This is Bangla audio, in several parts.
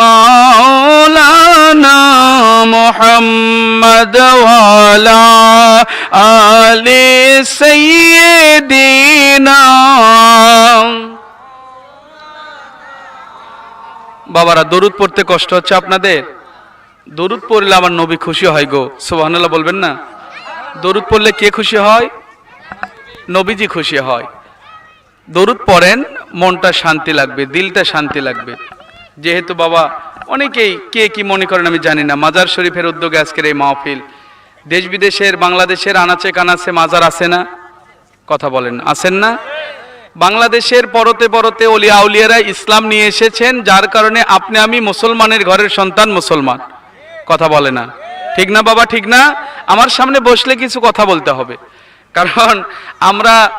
مولانا محمد وعلى آل سيدنا বাবারা দরুদ পড়তে কষ্ট হচ্ছে আপনাদের দরুদ পড়লে আমার নবী খুশি হয় গো সুবহানাল্লাহ বলবেন না দরুদ পড়লে কে খুশি হয় নবীজি খুশি হয় দরুদ পড়েন মনটা শান্তি লাগবে দিলটা শান্তি লাগবে যেহেতু বাবা, অনেকেই কে কি মনে করেন আমি জানি না। মাজার শরীফের উদ্যোগে আজকের এই মাহফিল। দেশ বিদেশের, বাংলাদেশের আনাচে কানাচে মাজার আছে না? কথা বলেন, আছেন না? বাংলাদেশের পরতে পরতে অলিয়া আউলিয়ারা ইসলাম নিয়ে এসেছেন, যার কারণে আপনি আমি মুসলমানের ঘরের সন্তান মুসলমান। কথা বলে না। ঠিক না বাবা, ঠিক না? আমার সামনে বসলে কিছু কথা বলতে হবে। কারণ আমরা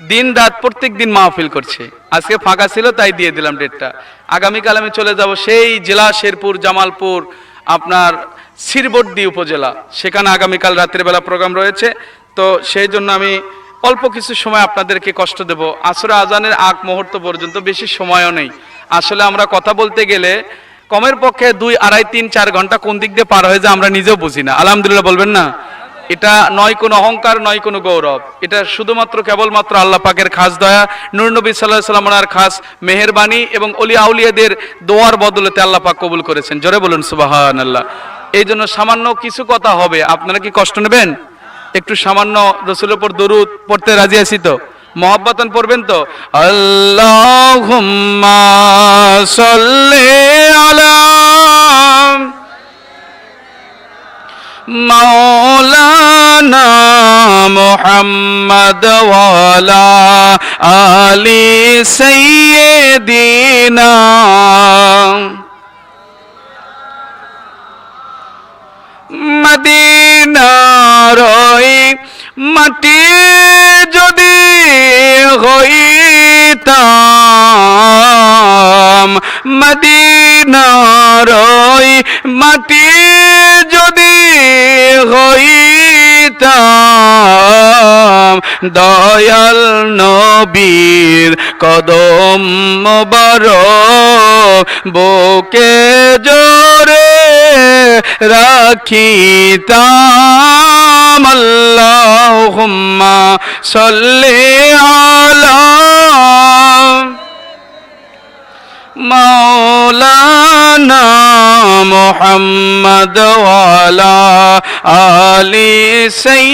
দিন রাত প্রত্যেক দিন মাহফিল করছি। আজকে ফাঁকা ছিল, তাই দিয়ে দিলাম ডেটটা আগামীকাল আমি চলে যাব সেই জেলা শেরপুর, জামালপুর, আপনার সিরবর্দি উপজেলা। সেখানে আগামীকাল রাত্রিবেলা প্রোগ্রাম রয়েছে। তো সেই জন্য আমি অল্প কিছু সময় আপনাদেরকে কষ্ট দেব। আসরে আজানের আগ মুহূর্ত পর্যন্ত বেশি সময়ও নেই। আসলে আমরা কথা বলতে গেলে কমের পক্ষে দুই, আড়াই, তিন, চার ঘণ্টা কোন দিক দিয়ে পার হয়ে যায় আমরা নিজেও বুঝি না। আলহামদুলিল্লাহ, বলবেন না? এটা নয় কোনো অহংকার, নয় কোনো গৌরব। এটা শুধুমাত্র কেবলমাত্র আল্লাহ পাকের খাস দয়া। নূর নবী সাল্লাহ সাল্লামার খাস মেহেরবানি এবং অলি আউলিয়াদের দোয়ার বদলতে আল্লাহ পাক কবুল করেছেন। জোরে বলুন সুবাহান আল্লাহ এই জন্য সামান্য কিছু কথা হবে। আপনারা কি কষ্ট নেবেন? একটু সামান্য রসুলের উপর দরুদ পড়তে রাজি আছি তো? মহাব্বাতন পড়বেন তো? আল্লাহুম্মা সাল্লি مولانا محمد وعلى آل سيدنا মদিনার ওই মাটি যদি হইতাম মদিনার ওই মাটি যদি দিতাম। দয়াল নবীর কদম মোবারক বুকে জোরে রাখিতাম। আল্লাহুম্মা সাল্লি আলা মাওলানা محمد وعلى آل سيدنا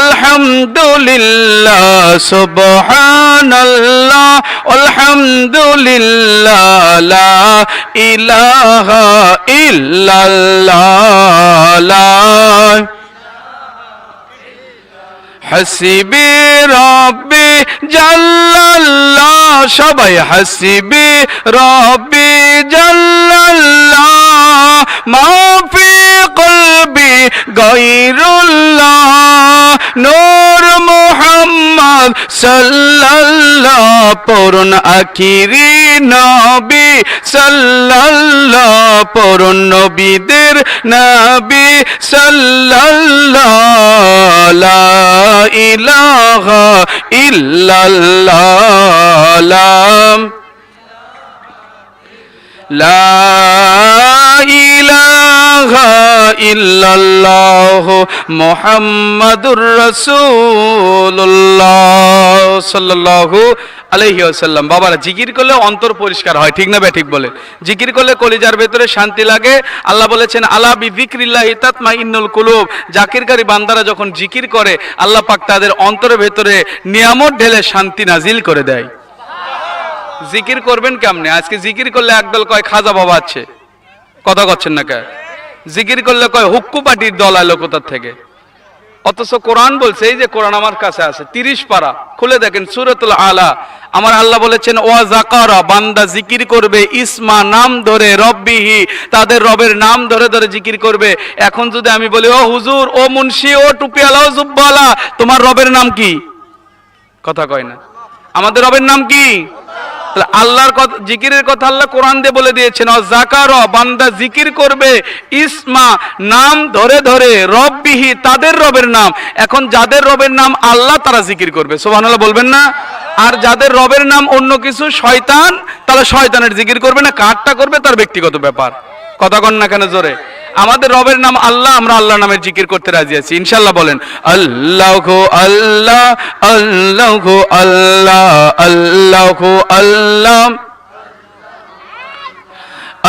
আলহামদুলিল্লাহ সুবহানাল্লাহ আলহামদুলিল্লাহ লা ইলাহা ইল্লাল্লাহ লা হাসিবি রব্বি জাল্লাল্লাহ সবাই হাসিবি রব্বি জাল্লাল্লাহ। মাফি কলবি গৈরুল্লাহ, নূর মোহাম্মদ সাল্লাল্লাহ, পরুন আখিরি নবী সাল্লাল্লাহ, পরুন নবীদের নবী সাল্লাল্লাহ, লা ইলাহা ইল্লাল্লাহ ইল্লাল্লাহ মুহাম্মাদুর রাসূলুল্লাহ সাল্লাল্লাহু আলাইহি ওয়াসাল্লাম। বাবারা, জিকির করলে অন্তর পরিষ্কার হয়, ঠিক না ঠিক বলে। জিকির করলে কলিজার ভেতরে শান্তি লাগে। আল্লাহ বলেছেন, আলা বিযিকরিল্লাহি তাতমাইন্নুল কুলুব। জাকিরকারী বান্দারা যখন জিকির করে, আল্লাহ পাক তাদের অন্তরের ভেতরে নিয়ামত ঢেলে শান্তি নাজিল করে দেয়। জিকির করবেন কেমনে? আজকে জিকির করলে একদল কয় খাজা বাবা আছে। কথা করছেন না কে? জিকির করলে কয় হুক্কু পার্টির দল আলো কোথার থেকে? অথচ কোরআন বলছে, এই যে কোরআন আমার কাছে আছে, তিরিশ পারা। খুলে দেখেন সুরতুল আলা। আমার আল্লাহ বলেছেন, ওয়া জাকারা বান্দা জিকির করবে, ইসমা নাম ধরে রব্বিহি, তাদের রবের নাম ধরে ধরে জিকির করবে। এখন যদি আমি বলি, ও হুজুর, ও মুন্সি, ও টুপিয়ালা ও জুব্বালা, তোমার রবের নাম কি? কথা কয় না। আমাদের রবের নাম কি? আল্লাহর কথা, জিকিরের কথা আল্লাহ কোরআন দিয়ে বলে দিয়েছেন জাকার বান্দা জিকির করবে, ইসমা, নাম ধরে ধরে রববিহি তাদের রবের নাম। এখন যাদের রবের নাম আল্লাহ, তারা জিকির করবে। সোহানাল্লাহ বলবেন না? আর যাদের রবের নাম অন্য কিছু, শয়তান তাহলে শয়তানের জিকির করবে না কারটা করবে তার ব্যক্তিগত ব্যাপার। কথা কন না কেন জোরে? আমাদের রবের নাম আল্লাহ, আমরা আল্লাহ নামের জিকির করতে রাজি আছি। ইনশাল্লাহ বলেন, আল্লাহ গো আল্লাহ আল্লাহ গো আল্লাহ আল্লাহ গো আল্লাহ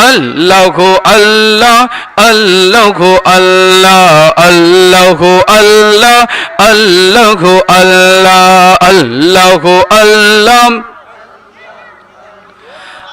আল্লাহ আল্লাহ আল্লাহ আল্লাহ আল্লাহ আল্লাহ আল্লাহ আল্লাহ আল্লাহ আল্লাহ।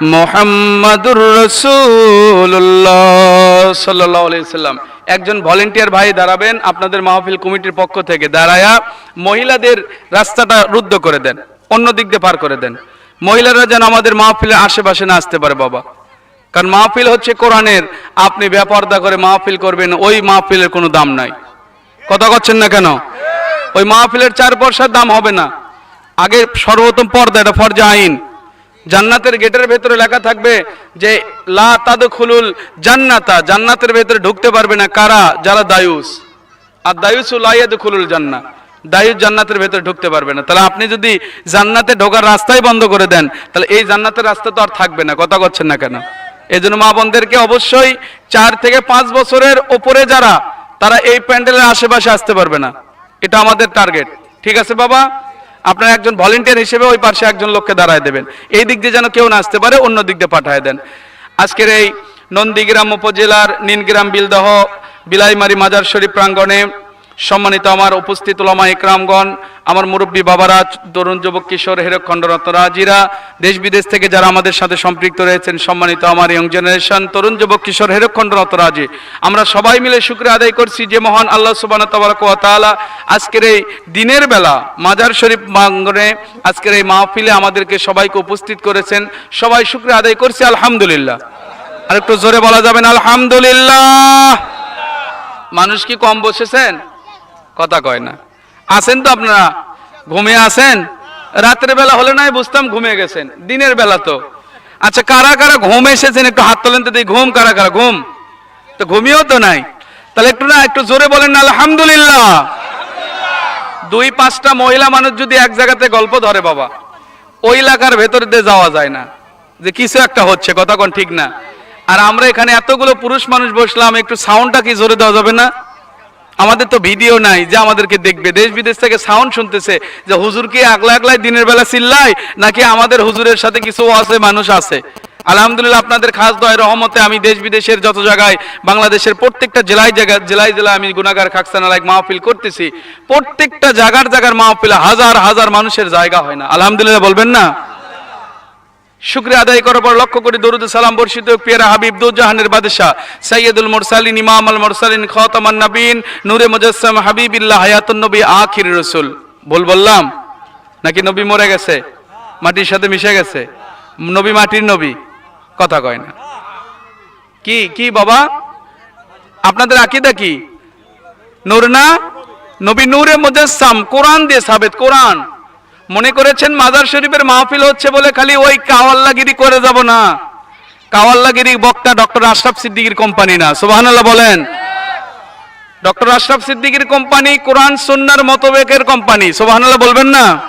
মুহাম্মাদুর একজন ভলেন্টিয়ার ভাই দাঁড়াবেন আপনাদের মাহফিল কমিটির পক্ষ থেকে, দাঁড়ায়া মহিলাদের রাস্তাটা রুদ্ধ করে দেন, অন্য দিক দিয়ে পার করে দেন। মহিলারা যেন আমাদের মাহফিলের আশেপাশে না আসতে পারে বাবা। কারণ মাহফিল হচ্ছে কোরআনের, আপনি ব্যাপারদা করে মাহফিল করবেন, ওই মাহফিলের কোনো দাম নাই। কথা করছেন না কেন? ওই মাহফিলের চার পয়সার দাম হবে না। আগে সর্বপ্রথম পর্দা, এটা ফরজা আইন। জান্নাতের গেটের ভেতরে লেখা থাকবে যে, লা তাদখুলুল জান্নাতা। জান্নাতের ভেতরে ঢুকতে পারবে না কারা? যারা দায়ুস। আর দায়ুসু লা ইয়াদখুলুল জান্নাহ দায়ুস জান্নাতের ভেতরে ঢুকতে পারবে না। তাহলে আপনি যদি জান্নাতে ঢোকার রাস্তাই বন্ধ করে দেন, তাহলে এই জান্নাতের রাস্তা তো আর থাকবে না। কথা করছেন না কেন? এই জন্য মা বোনদেরকে অবশ্যই চার থেকে পাঁচ বছরের ওপরে যারা, তারা এই প্যান্ডেলের আশেপাশে আসতে পারবে না। এটা আমাদের টার্গেট ঠিক আছে বাবা? আপনার একজন ভলেন্টিয়ার হিসেবে ওই পাশে একজন লোককে দাঁড়ায় দেবেন। এই দিক দিয়ে যেন কেউ না আসতে পারে, অন্য দিক দিয়ে পাঠায় দেন। আজকের এই নন্দীগ্রাম উপজেলার নীলগ্রাম বিলদহ, বিলাইমারি মাজার শরীফ প্রাঙ্গণে সম্মানিত আমার উপস্থিত ওলামা ইকরামগণ আমার মুরব্বী বাবারা, তরুণ যুবক, কিশোর হেরক খণ্ডরত্ন রাজিরা দেশ বিদেশ থেকে যারা আমাদের সাথে সম্পৃক্ত রয়েছেন, সম্মানিত আমার ইয়ং জেনারেশন তরুণ যুবক, কিশোর হেরক খণ্ডরত্ন রাজি আমরা সবাই মিলে শুক্রিয়া আদায় করছি যে মহান আল্লাহ সুবান তালা আজকের এই দিনের বেলা মাজার শরীফ প্রাঙ্গণে আজকের এই মাহফিলে আমাদেরকে সবাইকে উপস্থিত করেছেন। সবাই শুক্রিয়া আদায় করছি, আলহামদুলিল্লাহ। আর একটু জোরে বলা যাবেন আলহামদুলিল্লাহ। মানুষ কি কম বসেছেন? কথা কয় না। আছেন তো আপনারা? ঘুমিয়ে আছেন? রাতের বেলা হলে নাই, বুঝতাম ঘুমিয়ে গেছেন। দিনের বেলা তো। আচ্ছা কারা কারা ঘুম এসেছেন? একটু হাত তোলেন তো দেখি, ঘুম কারা কারা? ঘুম। তো ঘুমিয়েও তো নাই। তাহলে একটু না, একটু জোরে বলেন, আলহামদুলিল্লাহ। দুই, পাঁচটা মহিলা মানুষ যদি এক জায়গাতে গল্প ধরে বাবা, ওই এলাকার ভেতর দিয়ে যাওয়া যায় না। যে কিছু একটা হচ্ছে, কথা কোন ঠিক না। আর আমরা এখানে এতগুলো পুরুষ মানুষ বসলাম, একটু সাউন্ডটা কি জোরে দেওয়া যাবে না? আমাদের তো ভিডিও নাই যে আমাদেরকে দেখবে। দেশ বিদেশ থেকে সাউন্ড শুনতেছে যে, হুজুর কি আগলা আগলাই দিনের বেলা চিল্লায়? নাকি আমাদের হুজুরের সাথে কিছু আছে মানুষ আছে? আলহামদুলিল্লাহ, আপনাদের খাস দয় রহমতে আমি দেশ বিদেশের যত জায়গায়, বাংলাদেশের প্রত্যেকটা জেলায় জায়গা জেলায় জেলায় আমি গুনাগার খাকসানা লাইক মাহফিল করতেছি। প্রত্যেকটা জায়গার জায়গার মাহফিল হাজার হাজার মানুষের জায়গা হয় না। আলহামদুলিল্লাহ, বলবেন না? শুক্রিয়া আদায় করার পর লক্ষ্য করি দরুদ সালাম বর্ষিত পিয়ারা হাবিব দুজাহানের বাদশাহ সৈয়দুল মুরসালিন ইমাম আল মুরসালিন, খতামান নবীন নূরে মুজাসসাম হাবিবিল্লাহ, হায়াতুন নবী, আখির রসুল। ভুল বললাম? নাকি নবী মরে গেছে? মাটির সাথে মিশে গেছে? নবী মাটির নবী? কথা কয় না। কি কি বাবা? আপনাদের আকিদা কি? নূর না? নবী নূরে মুজাসসাম, কোরআন দিয়ে সাবেত, কোরআন। মনে করেছেন মাজার শরীফের মাহফিল হচ্ছে বলে খালি ওই কাওয়াল্লাগিরি করে যাব না। কাওয়াল্লাগিরি বক্তা ডক্টর আশরাফ সিদ্দিকীর কোম্পানি না। সুবহানাল্লাহ বলেন। ডক্টর আশরাফ সিদ্দিকীর কোম্পানি কোরআন সুন্নার মতবেকের কোম্পানি। সুবহানাল্লাহ বলবেন না?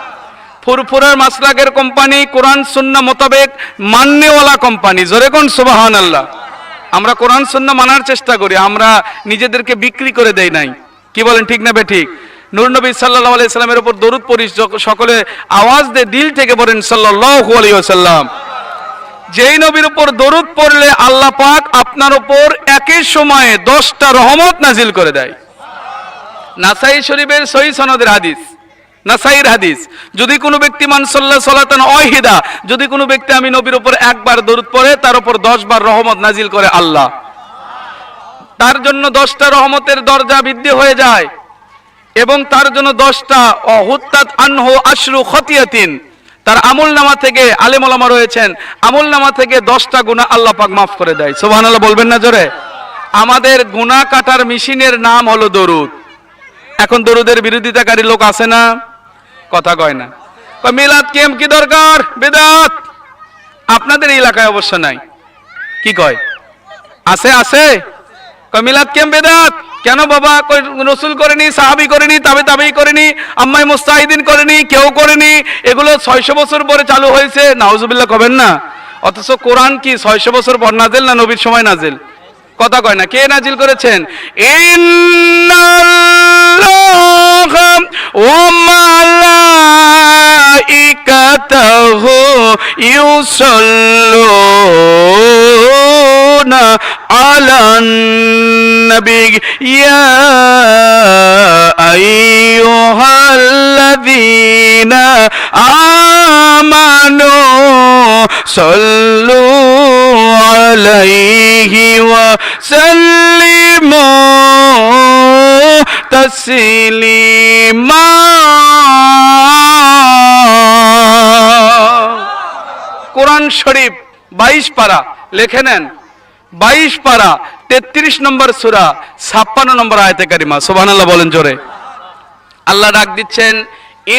ফুরফুরার মাসলাকের কোম্পানি কোরআন সুন্না মোতাবেক মান্যওয়ালা কোম্পানি। জোরে কোন সুবহানাল্লাহ? আমরা কোরআন সুন্না মানার চেষ্টা করি, আমরা নিজেদেরকে বিক্রি করে দেই নাই। কি বলেন, ঠিক না বে ঠিক? নূর নবী সাল্লাল্লাহু আলাইহি সাল্লামের উপর দরুদ পড়ি সকলে আওয়াজ দিয়ে দিল থেকে বলেন সাল্লাল্লাহু আলাইহি ওয়াসাল্লাম। যেই নবীর উপর দরুদ পড়লে আল্লাহ পাক আপনার উপর একই সময়ে দশটা রহমত নাজিল করে দেয়। নাসাই শরীফের সহি সনদের হাদিস নাসাইর হাদিস, যদি কোনো ব্যক্তি মানসল্লাহ সালাতান অহিদা যদি কোনো ব্যক্তি আমি নবীর উপর একবার দরুদ পড়ে, তার উপর দশ বার রহমত নাজিল করে আল্লাহ। তার জন্য দশটা রহমতের দরজা বৃদ্ধি হয়ে যায়। এবং তার জন্য দশটা অহুত্তাত আনহু আশরু খতিয়াতিন। তার আমল নামা থেকে আলেমলামা রয়েছেন, আমল নামা থেকে দশটা গুণা আল্লাহ পাক মাফ করে দেয়। সোভান বলবেন না জোরে? আমাদের গুণা কাটার মেশিনের নাম হলো দরুদ। এখন দরুদের বিরোধিতাকারী লোক আছে না? কথা কয় না। মিলাদ কেম, কি দরকার? বেদাত। আপনাদের এলাকায় অবশ্য নাই। কি কয়? আছে আছে? মিলাদ কেম, বেদাত? কেন বাবা? রসুল করেনি, সাহাবি করেনি, তাবে তাবেই করেনি আম্মাই মুস্তাহিদিন করেনি, কেউ করেনি। এগুলো ছয়শো বছর পরে চালু হয়েছে, নাউজুবিল্লাহ কবেন না? অথচ কোরআন কি ছয়শো বছর পর নাজেল না নবীর সময় নাজেল? কথা কয় না, কে নাজিল করেছেন? আলান নবী, ইয়া আইয়ুহাল্লাযীনা আমানু সাল্লু আলাইহি ওয়া সাল্লিমু তাসলিমা। কোরআন শরীফ বাইশ পারা, লিখে নেন। বাইশ পারা তেত্রিশ নম্বর সুরা, ছাপ্পান্ন নম্বর আয়তে কারিমা। সোবানাল্লাহ বলেন জোরে। আল্লাহ ডাক দিচ্ছেন,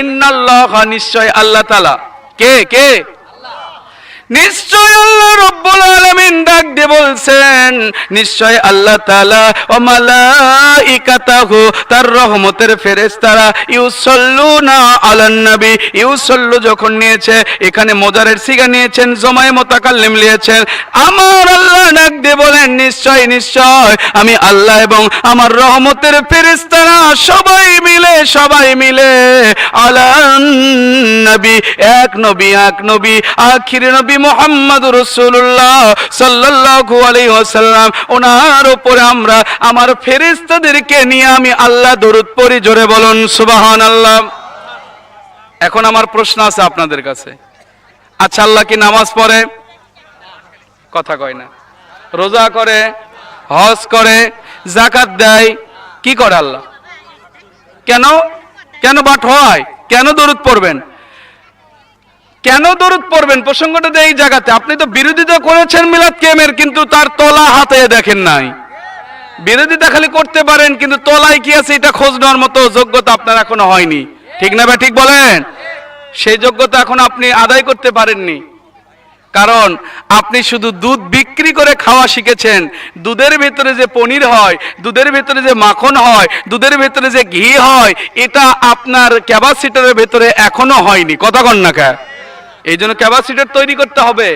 ইন্নাল্লাহ নিশ্চয় আল্লাহ তালা কে? কে? নিশ্চয় আল্লাহ রব্বুল ডাক দিয়ে বলছেন, নিশ্চয় আল্লাহ ও তার রহমতের আলান নবী যখন নিয়েছে, এখানে মোজারের সিগা নিয়েছেন নিয়েছেন, আমার আল্লাহ ডাক দিয়ে বলেন, নিশ্চয় নিশ্চয়, আমি আল্লাহ এবং আমার রহমতের ফেরেশতারা সবাই মিলে সবাই মিলে আলান নবী, এক নবী এক নবী, আখির নবী মোহাম্মদ রসুল্লাহ সাল্লাল্লাহু আলাইহি ওয়াসাল্লাম, ওনার উপরে আমরা, আমার ফেরেশতাদেরকে নিয়ে আমি আল্লাহ দরুদ পড়ি, জোরে বলুন, সুবহানাল্লাহ। এখন আমার প্রশ্ন আছে আপনাদের কাছে। আচ্ছা আল্লাহ কি নামাজ পড়ে? কথা কয় না। রোজা করে, হজ করে জাকাত দেয়, কি করে আল্লাহ? কেন? কেন বাট হয়? কেন দরুদ পড়বেন? কেন দরুদ পড়বেন? প্রসঙ্গটা এই জায়গাতে। আপনি তো বিরোধিতা করেছেন মিলাদ কেমের, কিন্তু তার তলা হাতে দেখেন নাই। বিরোধিতা খালি করতে পারেন, কিন্তু তলায় কি আছে এটা খোঁজ নেওয়ার মতো যোগ্যতা আপনার এখনও হয়নি। ঠিক না বা ঠিক বলেন? সেই যোগ্যতা এখন আপনি আদায় করতে পারেননি। কারণ আপনি শুধু দুধ বিক্রি করে খাওয়া শিখেছেন। দুধের ভেতরে যে পনির হয়, দুধের ভেতরে যে মাখন হয়, দুধের ভেতরে যে ঘি হয়, এটা আপনার ক্যাপাসিটারের ভেতরে এখনও হয়নি। কথা কন না এই জন্য ক্যাপাসিটার তৈরি করতে হবে।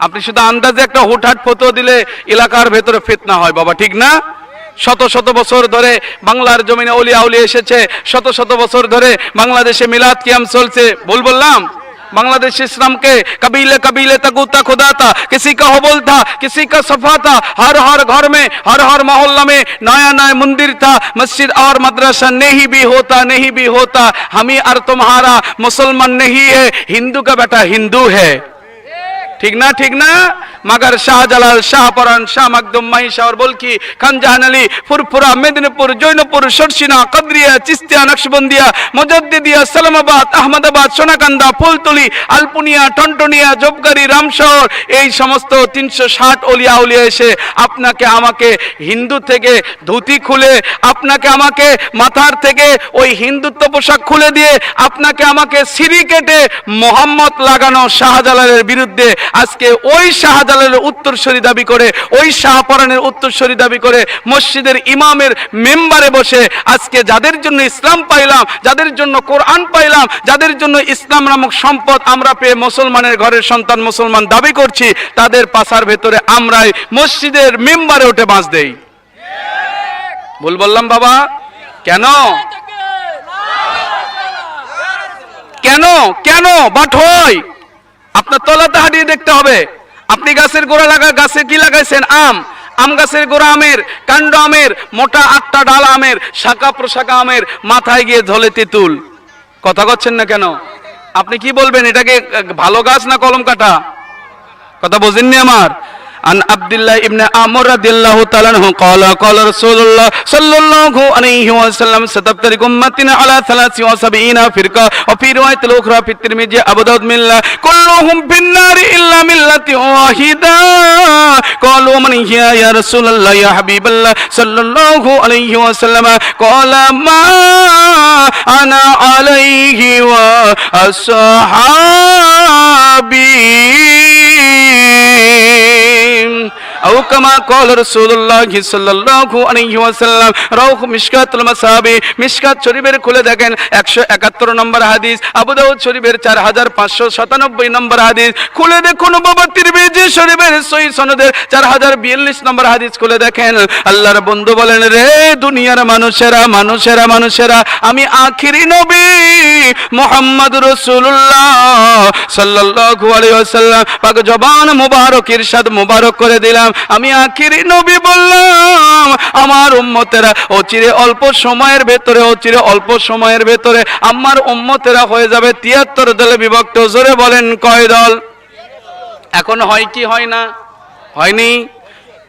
আপনি শুধু আন্দাজে একটা হুটহাট ফটো দিলে এলাকার ভেতরে ফেতনা হয়, বাবা, ঠিক না? শত শত বছর ধরে বাংলার জমিনে অলিয়া উলি এসেছে, শত শত বছর ধরে বাংলাদেশে মিলাদ কিয়াম চলছে। ভুল বললাম? बांग्लादेश इस्लाम के कबीले कबीले तक उता खुदा था किसी का हबल था, किसी का सफ़ा था, हर हर घर में, हर हर मोहल्ला में नया नया मंदिर था, मस्जिद और मदरसा नहीं भी होता, नहीं भी होता, हम ही और तुम्हारा मुसलमान नहीं है, हिंदू का बेटा हिंदू है। ঠিক না ঠিক না? মাগার শাহজালাল শাহপরান শাহ মাকদুম মাহি শাহর বলকি, খানজাহান আলী, ফুরফুরা, মেদিনীপুর, জৈনপুর, সরসিনা, কদরিয়া, চিস্তিয়া, নকশবন্দিয়া, মজদ্দিদিয়া, সালামাবাদ, আহমদাবাদ, সোনাকান্দা, ফুলতলি, আলপুনিয়া, টনটনিয়া জবগারি রামশহর, এই সমস্ত তিনশো ষাট অলিয়া উলিয়া এসে আপনাকে, আমাকে হিন্দু থেকে ধুতি খুলে, আপনাকে আমাকে মাথার থেকে ওই হিন্দুত্ব পোশাক খুলে দিয়ে, আপনাকে আমাকে সিঁড়ি কেটে মোহাম্মদ লাগানো শাহজালালের বিরুদ্ধে আজকে ওই শাহজালালের উত্তরসূরি দাবি করে, ওই শাহপরানের উত্তরসূরি দাবি করে মসজিদের ইমামের মেম্বারে বসে আজকে যাদের জন্য ইসলাম পাইলাম, যাদের জন্য কোরআন পাইলাম, যাদের জন্য ইসলাম নামক সম্পদ আমরা পেয়ে মুসলমানের ঘরের সন্তান মুসলমান দাবি করছি, তাদের পাশার ভেতরে আমরাই মসজিদের মেম্বারে উঠে বাঁচ দেই। ভুল বললাম বাবা? কেন? কেন? কেন? বাট হয়? আপনার তলাতে হাঁটিয়ে দেখতে হবে। আপনি গাছের গোড়া লাগা, গাছে কি লাগাইছেন? আম। আম গাছের গোড়া আমের, কাণ্ড আমের, মোটা আটটা ডাল আমের, শাখা প্রশাখা আমের, মাথায় গিয়ে ধলে তেঁতুল। কথা করছেন না কেন? আপনি কি বলবেন, এটাকে ভালো গাছ না কলম কাটা? কথা বোঝেননি আমার? عن عبد الله ابن عمر رضي الله تعالى عنه قال قال رسول الله صلى الله عليه وسلم ستفترق امتنا على 73 فرقه وفي روايه الاخرى في الترمذي ابو داود من الله كلهم في النار الا مله واحده قالوا من هي يا رسول الله يا حبيب الله صلى الله عليه وسلم قال ما انا عليه واصحابي খুলে দেখেন একশো একাত্তর নম্বর হাদিস। চার হাজার পাঁচশো নম্বর হাদিস। খুলে দেখুন চার হাজার বিয়াল্লিশ নম্বর হাদিস খুলে দেখেন। আল্লাহর বন্ধু বলেন, রে দুনিয়ার মানুষেরা মানুষেরা মানুষেরা, আমি আখিরি নবী মোহাম্মদ রসুল্লাহ সাল্লাহ জবান মুবারক, ইরশাদ মুবারক করে দিলাম। আমি আখিরি নবী বললাম, আমার উম্মতেরা অচিরে অল্প সময়ের ভেতরে অচিরে অল্প সময়ের ভেতরে আমার উম্মতেরা হয়ে যাবে তিয়াত্তর দলে বিভক্ত। জোরে বলেন, কয় দল? এখন হয় কি হয় না? হয়নি?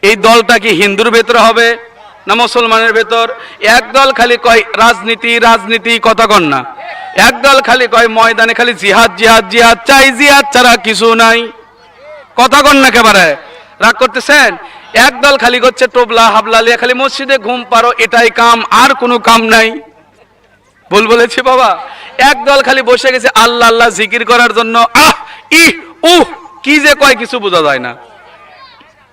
এই দলটা কি হিন্দুর ভেতরে হবে না মুসলমানের ভেতর? এক দল খালি কয় রাজনীতি রাজনীতি, কথা কন না। এক দল খালি কয় ময়দানে খালি জিহাদ জিহাদ জিহাদ, চাই জিহাদ ছাড়া কিছু নাই। কথা কন না একেবারে। রাগ করতেছেন? একদল খালি করছে টোবলা, হাবলা লিয়া, খালি মসজিদে ঘুম পারো এটাই কাম, আর কোনো কাম নাই। ভুল বলেছি বাবা। একদল খালি বসে গেছে আল্লাহ আল্লাহ জিকির করার জন্য। আহ ই উহ, কি যে কয় কিছু বোঝা যায় না।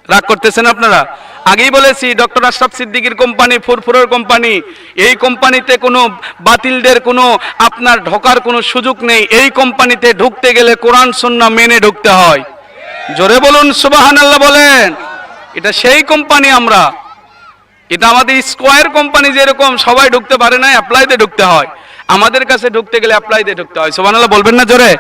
রাগ করতেছেন আপনারা? আগেই বলেছি, ডক্টর আশরাফ সিদ্দিকির কোম্পানি, ফুরফুরের কোম্পানি। এই কোম্পানিতে কোনো বাতিলদের কোনো আপনার ঢোকার কোনো সুযোগ নেই। এই কোম্পানিতে ঢুকতে গেলে কোরআন সন্না মেনে ঢুকতে হয়। জোরে বলুন সুবাহান আল্লাহ বলেন। এটা সেই কোম্পানি আমরা। এটা আমাদের স্কোয়ার কোম্পানি যেরকম সবাই ঢুকতে পারে না অ্যাপ্লাইতে ঢুকতে হয়। আমাদের কাছে ঢুকতে গেলে অ্যাপ্লাইতে ঢুকতে হয়। সুবহানাল্লাহ বলবেন না জোরে?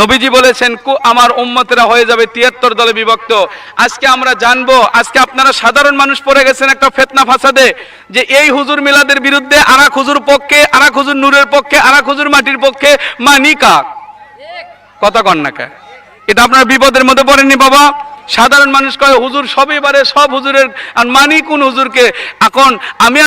নবীজি বলেছেন কু আমার উম্মতেরা হয়ে যাবে তিয়াত্তর দলে বিভক্ত। আজকে আমরা জানব আজকে আপনারা সাধারণ মানুষ পড়ে গেছেন একটা ফেতনা ফাসাদে যে এই হুজুর মিলাদের বিরুদ্ধে আরাক হুজুর পক্ষে আরাক হুজুর নূরের পক্ষে আরাক হুজুর মাটির পক্ষে মানি কাক কথা কন না কে? এটা আপনার বিপদের মধ্যে পড়েনি বাবা? সাধারণ মানুষ কয়, হুজুর সবই পারে সব হুজুরের, আর মানি কোন হুজুরকে? এখন আমি